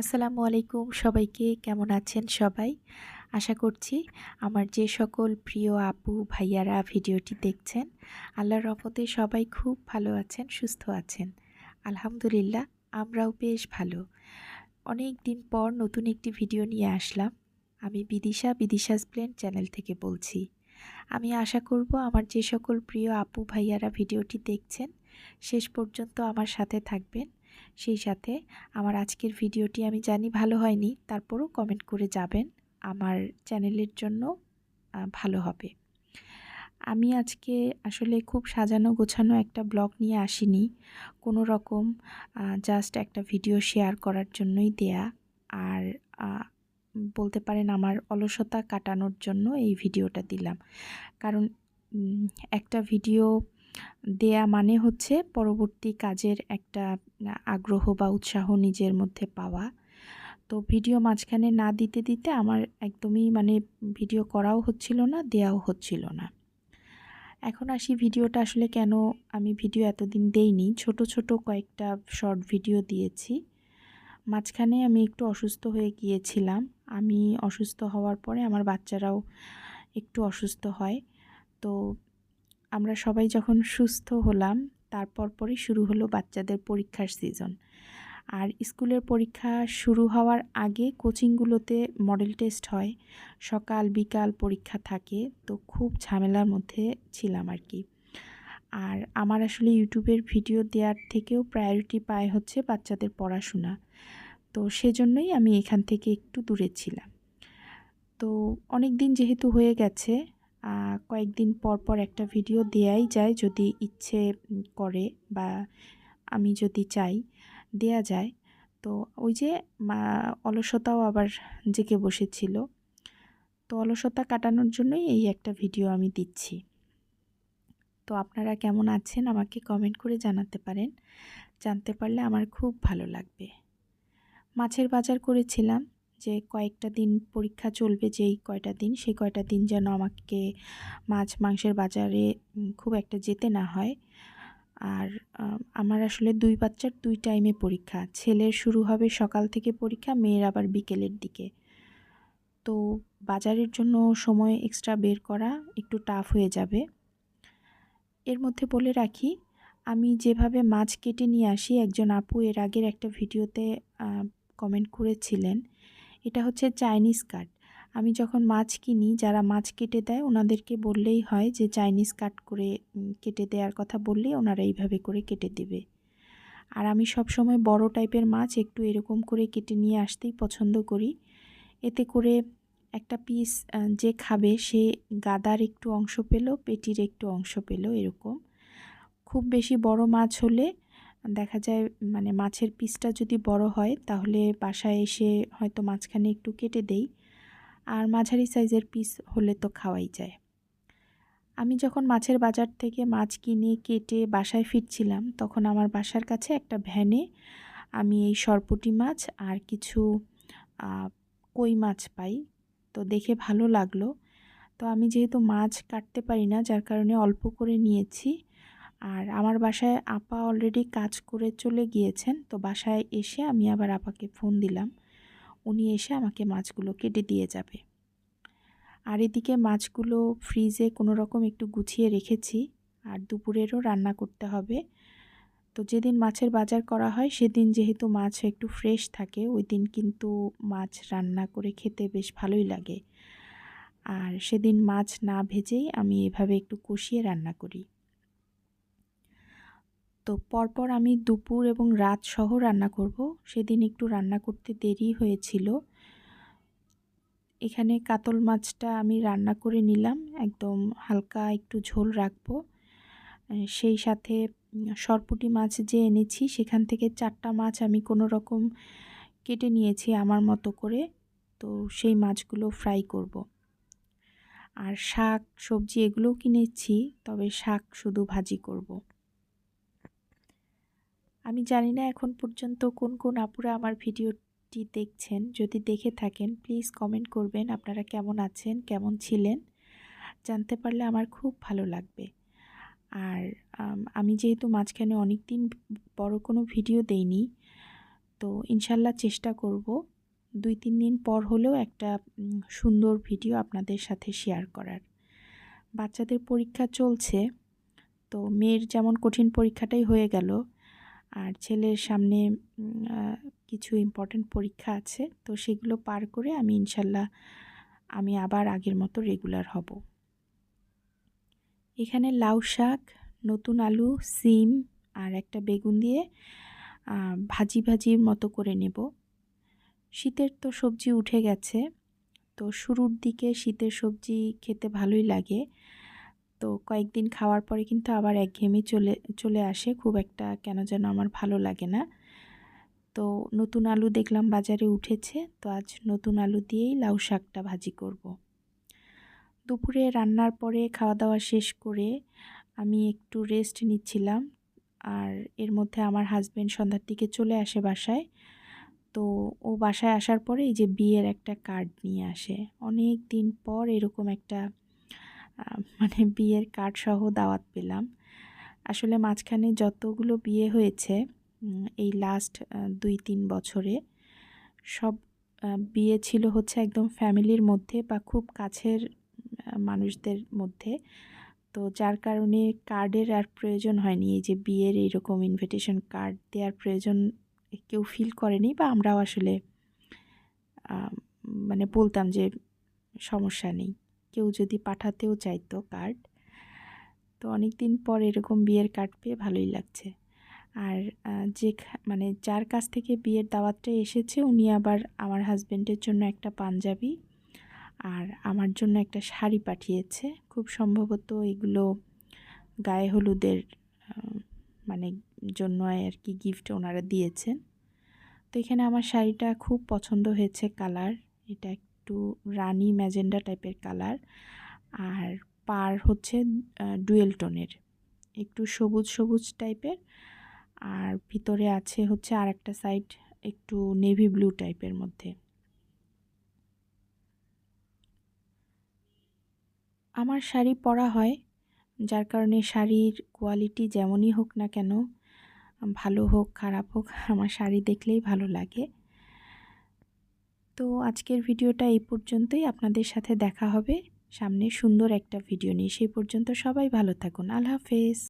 আসসালামু আলাইকুম সবাইকে, কেমন আছেন সবাই? আশা করছি আমার যে সকল প্রিয় আপু, ভাইয়ারা ভিডিওটি দেখছেন, আল্লাহর রহমতে সবাই খুব ভালো আছেন, সুস্থ আছেন। আলহামদুলিল্লাহ, আমরাও বেশ ভালো। অনেক দিন পর নতুন একটি ভিডিও নিয়ে আসলাম। আমি বিদিশা বিদিশাস প্লেন চ্যানেল থেকে বলছি। আমি আশা করব আমার যে সকল প্রিয় আপু, ভাইয়ারা ভিডিওটি দেখছেন, শেষ পর্যন্ত আমার সাথে থাকবেন। সেই সাথে আমার আজকের ভিডিওটি আমি জানি ভালো হয়নি, তারপরও কমেন্ট করে যাবেন। আমার চ্যানেলের জন্য ভালো হবে। আমি আজকে আসলে খুব সাজানো গোছানো একটা ব্লগ নিয়ে আসিনি। কোনো রকম জাস্ট একটা ভিডিও শেয়ার করার জন্যই দেয়া। আর বলতে পারেন আমার অলসতা কাটানোর জন্য এই ভিডিওটা দিলাম। কারণ একটা ভিডিও দেয়া মানে হচ্ছে পরবর্তী কাজের একটা আগ্রহ বা উৎসাহ নিজের মধ্যে পাওয়া। তো ভিডিও মাঝখানে না দিতে দিতে আমার একদমই মানে ভিডিও করাও হচ্ছিল না, দেয়াও হচ্ছিল না। এখন আসি ভিডিওটা আসলে কেন আমি ভিডিও এতদিন দেইনি। ছোট ছোট কয়েকটা শর্ট ভিডিও দিয়েছি। মাঝখানে আমি একটু অসুস্থ হয়ে গিয়েছিলাম। আমি অসুস্থ হওয়ার পরে আমার বাচ্চারাও একটু অসুস্থ হয়। তো আমরা সবাই যখন সুস্থ হলাম তারপর পরই শুরু হলো বাচ্চাদের পরীক্ষার সিজন আর স্কুলের পরীক্ষা শুরু হওয়ার আগে কোচিংগুলোতে মডেল টেস্ট হয়। সকাল, বিকাল পরীক্ষা থাকে, তো খুব ঝামেলার মধ্যে ছিলাম আর কি। আর আমার আসলে ইউটিউবের ভিডিও দেওয়ার থেকেও প্রায়োরিটি পায় হচ্ছে বাচ্চাদের পড়াশোনা। তো সেজন্যই আমি এখান থেকে একটু দূরে ছিলাম। তো অনেক দিন যেহেতু হয়ে গেছে কয়েকদিন পর পর একটা ভিডিও দেয়াই যায় যদি ইচ্ছে করে বা আমি যদি চাই, দেয়া যায়। তো ওই যে অলসতাও আবার জেগে বসেছিল। তো অলসতা কাটানোর জন্যই এই একটা ভিডিও আমি দিচ্ছি। তো আপনারা কেমন আছেন আমাকে কমেন্ট করে জানাতে পারেন। জানতে পারলে আমার খুব ভালো লাগবে। মাছের বাজার করেছিলাম। যে কয়েকটা দিন পরীক্ষা চলবে যেই কয়টা দিন, সেই কয়টা দিন যেন আমাকে মাছ মাংসের বাজারে খুব একটা যেতে না হয়। আর আমার আসলে দুই বাচ্চার দুই টাইমে পরীক্ষা। ছেলের শুরু হবে সকাল থেকে পরীক্ষা, মেয়ের আবার বিকেলের দিকে। তো বাজারের জন্য সময় এক্সট্রা বের করা একটু টাফ হয়ে যাবে। এর মধ্যে বলে রাখি, আমি যেভাবে মাছ কেটে নিয়ে আসি, একজন আপু এর আগের একটা ভিডিওতে কমেন্ট করেছিলেন। এটা হচ্ছে চাইনিজ কাট আমি যখন মাছ কিনি, যারা মাছ কেটে দেয়, ওনাদেরকে বললেই হয় যে, চাইনিজ কাট করে কেটে দেওয়ার কথা বললেই ওনারা এইভাবে করে কেটে দেবে। আর আমি সব সময় বড় টাইপের মাছ একটু এরকম করে কেটে নিয়ে আসতেই পছন্দ করি। এতে করে একটা পিস যে খাবে, সে গাদার একটু অংশ পেল, পেটির একটু অংশ পেল এরকম। খুব বেশি বড় মাছ হলে দেখা যায় মানে মাছের পিসটা যদি বড় হয়, তাহলে বাসায় এসে হয়তো মাঝখানে একটু কেটে দেই। আর মাঝারি সাইজের পিস হলে তো খাওয়াই যায়। আমি যখন মাছের বাজার থেকে মাছ কিনে, কেটে বাসায় ফিরছিলাম, তখন আমার বাসার কাছে একটা ভ্যানে আমি এই সরপুটি মাছ আর কিছু কই মাছ পাই। তো দেখে ভালো লাগল। তো আমি যেহেতু মাছ কাটতে পারি না, যার কারণে অল্প করে নিয়েছি। আর আমার বাসায় আপা অলরেডি কাজ করে চলে গিয়েছেন, তো বাসায় এসে আমি আবার আপাকে ফোন দিলাম। উনি এসে আমাকে মাছগুলো কেটে দিয়ে যাবে। আর এদিকে মাছগুলো ফ্রিজে কোনো রকম একটু গুছিয়ে রেখেছি, আর দুপুরেরও রান্না করতে হবে। তো যেদিন মাছের বাজার করা হয়, সেদিন যেহেতু মাছ একটু ফ্রেশ থাকে, ওই দিন কিন্তু মাছ রান্না করে খেতে বেশ ভালোই লাগে। আর সেদিন মাছ না ভেজেই আমি এভাবে একটু কষিয়ে রান্না করি। তো পরপর আমি দুপুর এবং রাত সহ রান্না করব। সেদিন একটু রান্না করতে দেরি হয়েছিল। এখানে কাতল মাছটা আমি রান্না করে নিলাম। একদম হালকা একটু ঝোল রাখব। সেই সাথে সরপুটি মাছ যে এনেছি, সেখান থেকে চারটা মাছ আমি কোনো রকম কেটে নিয়েছি আমার মতো করে। তো সেই মাছগুলো ফ্রাই করব। আর শাক, সবজি এগুলোও কিনেছি, তবে শাক শুধু ভাজি করব। আমি জানি না এখন পর্যন্ত কোন কোন আপুরা আমার ভিডিওটি দেখছেন। যদি দেখে থাকেন প্লিজ কমেন্ট করবেন আপনারা কেমন আছেন, কেমন ছিলেন। জানতে পারলে আমার খুব ভালো লাগবে। আর, আমি যেহেতু মাঝখানে অনেক দিন বড় কোনো ভিডিও দেইনি, তো ইনশাল্লাহ চেষ্টা করব। দুই, তিন দিন পর হলেও একটা সুন্দর ভিডিও আপনাদের সাথে শেয়ার করার। বাচ্চাদের পরীক্ষা চলছে, তো মেয়ের যেমন কঠিন পরীক্ষাটাই হয়ে গেল আর ছেলের সামনে কিছু ইম্পর্ট্যান্ট পরীক্ষা আছে, তো সেগুলো পার করে আমি ইনশাল্লাহ আমি আবার আগের মতো রেগুলার হব। এখানে লাউ শাক, নতুন আলু, সিম আর একটা বেগুন দিয়ে ভাজি ভাজির মতো করে নেব। শীতের তো সবজি উঠে গেছে, তো শুরুর দিকে শীতের সবজি খেতে ভালোই লাগে তো কয়েকদিন খাওয়ার পরে কিন্তু আবার একঘেয়েমি চলে চলে আসে। খুব একটা কেন যেন আমার ভালো লাগে না। তো নতুন আলু দেখলাম বাজারে উঠেছে। তো আজ নতুন আলু দিয়েই লাউ শাকটা ভাজি করব। দুপুরে রান্নার পরে খাওয়া দাওয়া শেষ করে আমি একটু রেস্ট নিচ্ছিলাম। আর এর মধ্যে আমার হাজব্যান্ড সন্ধ্যার দিকে চলে আসে বাসায়। তো ও বাসায় আসার পরে এই যে বিয়ের একটা কার্ড নিয়ে আসে। অনেক দিন পর এরকম একটা মানে বিয়ের কার্ড সহ দাওয়াত পেলাম। আসলে মাঝখানে যতগুলো বিয়ে হয়েছে এই লাস্ট দুই তিন বছরে, সব বিয়ে ছিল হচ্ছে একদম ফ্যামিলির মধ্যে বা খুব কাছের মানুষদের মধ্যে। তো যার কারণে কার্ডের আর প্রয়োজন হয়নি, এই যে বিয়ের এইরকম ইনভিটেশন কার্ড দেওয়ার প্রয়োজন কেউ ফিল করেনি বা আমরাও আসলে মানে বলতাম যে সমস্যা নেই। কেউ যদি পাঠাতেও চাইতো কার্ড তো অনেক দিন পর এরকম বিয়ের কার্ড পেয়ে ভালোই লাগছে। আর যে মানে যার কাছ থেকে বিয়ের দাওয়াতটা এসেছে, উনি আবার আমার হাজবেন্ডের জন্য একটা পাঞ্জাবি আর আমার জন্য একটা শাড়ি পাঠিয়েছে। খুব সম্ভবত এগুলো গায়ে হলুদের মানে জন্য আর কি গিফট ওনারা দিয়েছেন। তো এখানে আমার শাড়িটা খুব পছন্দ হয়েছে কালার এটা একটু রানি ম্যাজেন্ডা টাইপের কালার। আর পার হচ্ছে ডুয়েল টোনের। একটু সবুজ সবুজ টাইপের। আর ভিতরে আছে হচ্ছে আর একটা সাইড একটু নেভি ব্লু টাইপের মধ্যে। আমার শাড়ি পরা হয়, যার কারণে শাড়ির কোয়ালিটি যেমনই হোক না কেন, ভালো হোক, খারাপ হোক, আমার শাড়ি দেখলেই ভালো লাগে। তো আজকের ভিডিওটা এই পর্যন্তই। আপনাদের সাথে দেখা হবে সামনে সুন্দর একটা ভিডিও নিয়ে। সেই পর্যন্ত সবাই ভালো থাকুন। আল্লাহ হাফেজ।